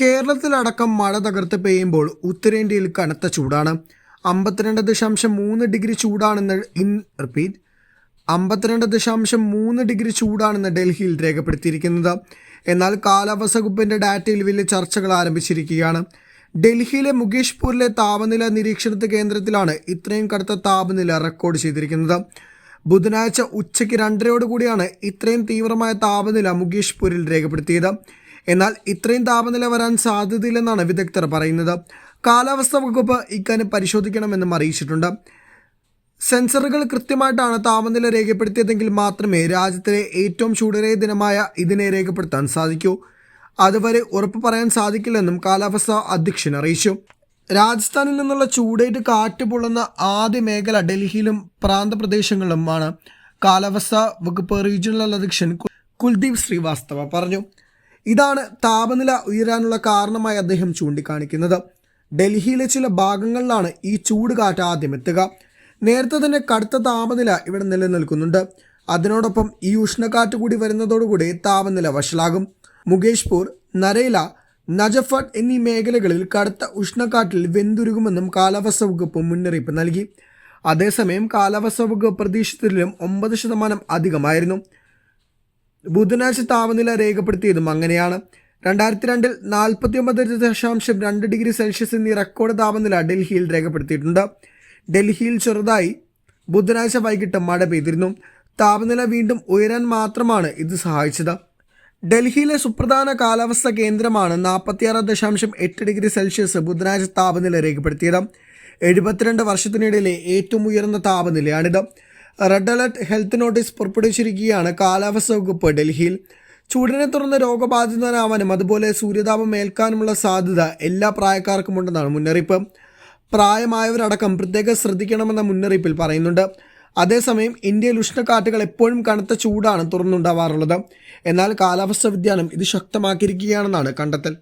കേരളത്തിലടക്കം മഴ തകർത്ത് പെയ്യുമ്പോൾ ഉത്തരേന്ത്യയിൽ കനത്ത ചൂടാണ്. അമ്പത്തിരണ്ട് ദശാംശം മൂന്ന് ഡിഗ്രി ചൂടാണെന്ന് ഇൻ റിപ്പീറ്റ്. അമ്പത്തിരണ്ട് ദശാംശം മൂന്ന് ഡിഗ്രി ചൂടാണെന്ന് ഡൽഹിയിൽ രേഖപ്പെടുത്തിയിരിക്കുന്നത്. എന്നാൽ കാലാവസ്ഥ വകുപ്പിന്റെ ഡാറ്റയിൽ വലിയ ചർച്ചകൾ ആരംഭിച്ചിരിക്കുകയാണ്. ഡൽഹിയിലെ മുകേഷ്പൂരിലെ താപനില നിരീക്ഷണ കേന്ദ്രത്തിലാണ് ഇത്രയും കടുത്ത താപനില റെക്കോർഡ് ചെയ്തിരിക്കുന്നത്. ബുധനാഴ്ച ഉച്ചയ്ക്ക് രണ്ടരയോടുകൂടിയാണ് ഇത്രയും തീവ്രമായ താപനില മുകേഷ്പൂരിൽ രേഖപ്പെടുത്തിയത്. എന്നാൽ ഇത്രയും താപനില വരാൻ സാധ്യതയില്ലെന്നാണ് വിദഗ്ധർ പറയുന്നത്. കാലാവസ്ഥാ വകുപ്പ് ഇക്കാര്യം പരിശോധിക്കണമെന്നും അറിയിച്ചിട്ടുണ്ട്. സെൻസറുകൾ കൃത്യമായിട്ടാണ് താപനില രേഖപ്പെടുത്തിയതെങ്കിൽ മാത്രമേ രാജ്യത്തിലെ ഏറ്റവും ചൂടേറിയ ദിനമായ ഇതിനെ രേഖപ്പെടുത്താൻ സാധിക്കൂ. അതുവരെ ഉറപ്പ് പറയാൻ സാധിക്കില്ലെന്നും കാലാവസ്ഥാ അധ്യക്ഷൻ അറിയിച്ചു. രാജസ്ഥാനിൽ നിന്നുള്ള ചൂടേറ്റ് കാറ്റ് പൊള്ളുന്ന ആദ്യ മേഖല ഡൽഹിയിലും പ്രാന്തപ്രദേശങ്ങളിലുമാണ്. കാലാവസ്ഥാ വകുപ്പ് റീജിയണൽ അധ്യക്ഷൻ കുൽദീപ് ശ്രീവാസ്തവ പറഞ്ഞു. ഇതാണ് താപനില ഉയരാനുള്ള കാരണമായി അദ്ദേഹം ചൂണ്ടിക്കാണിക്കുന്നത്. ഡൽഹിയിലെ ചില ഭാഗങ്ങളിലാണ് ഈ ചൂട് കാറ്റ് ആദ്യം എത്തുക. നേരത്തെ തന്നെ കടുത്ത താപനില ഇവിടെ നിലനിൽക്കുന്നുണ്ട്. അതിനോടൊപ്പം ഈ ഉഷ്ണക്കാറ്റ് കൂടി വരുന്നതോടുകൂടി താപനില വഷളാകും. മുകേഷ്പൂർ നരേല നജഫട്ട് എന്നീ മേഖലകളിൽ കടുത്ത ഉഷ്ണക്കാറ്റിൽ വെന്തുരുകുമെന്നും കാലാവസ്ഥ വകുപ്പ് മുന്നറിയിപ്പ് നൽകി. അതേസമയം കാലാവസ്ഥ വകുപ്പ് പ്രതീക്ഷിച്ചതിലും ഒമ്പത് ശതമാനം അധികമായിരുന്നു. ബുധനാഴ്ച താപനില രേഖപ്പെടുത്തിയതും അങ്ങനെയാണ്. രണ്ടായിരത്തി രണ്ടിൽ നാൽപ്പത്തി ഒമ്പത് ദശാംശം രണ്ട് ഡിഗ്രി സെൽഷ്യസ് എന്നീ റെക്കോർഡ് താപനില ഡൽഹിയിൽ രേഖപ്പെടുത്തിയിട്ടുണ്ട്. ഡൽഹിയിൽ ചെറുതായി ബുധനാഴ്ച വൈകിട്ട് മഴ പെയ്തിരുന്നു. താപനില വീണ്ടും ഉയരാൻ മാത്രമാണ് ഇത് സഹായിച്ചത്. ഡൽഹിയിലെ സുപ്രധാന കാലാവസ്ഥ കേന്ദ്രമാണ് നാൽപ്പത്തിയാറ് ദശാംശം എട്ട് ഡിഗ്രി സെൽഷ്യസ് ബുധനാഴ്ച താപനില രേഖപ്പെടുത്തിയത്. എഴുപത്തിരണ്ട് വർഷത്തിനിടയിലെ ഏറ്റവും ഉയർന്ന താപനിലയാണിത്. റെഡ് അലർട്ട് ഹെൽത്ത് നോട്ടീസ് പുറപ്പെടുവിച്ചിരിക്കുകയാണ്. കാലാവസ്ഥ വകുപ്പ് ഡൽഹിയിൽ. ചൂടിനെ തുടർന്ന് രോഗബാധിതനാവാനും അതുപോലെ സൂര്യതാപം ഏൽക്കാനുമുള്ള സാധ്യത എല്ലാ പ്രായക്കാർക്കും ഉണ്ടെന്നാണ് മുന്നറിയിപ്പ്. പ്രായമായവരടക്കം പ്രത്യേകം ശ്രദ്ധിക്കണമെന്ന മുന്നറിയിപ്പിൽ പറയുന്നുണ്ട്. അതേസമയം ഇന്ത്യയിൽ ഉഷ്ണക്കാറ്റുകൾ എപ്പോഴും കനത്ത ചൂടാണ് തുറന്നുണ്ടാവാറുള്ളത്. എന്നാൽ കാലാവസ്ഥാ വ്യതിയാനം ഇത് ശക്തമാക്കിയിരിക്കുകയാണെന്നാണ് കണ്ടെത്തൽ.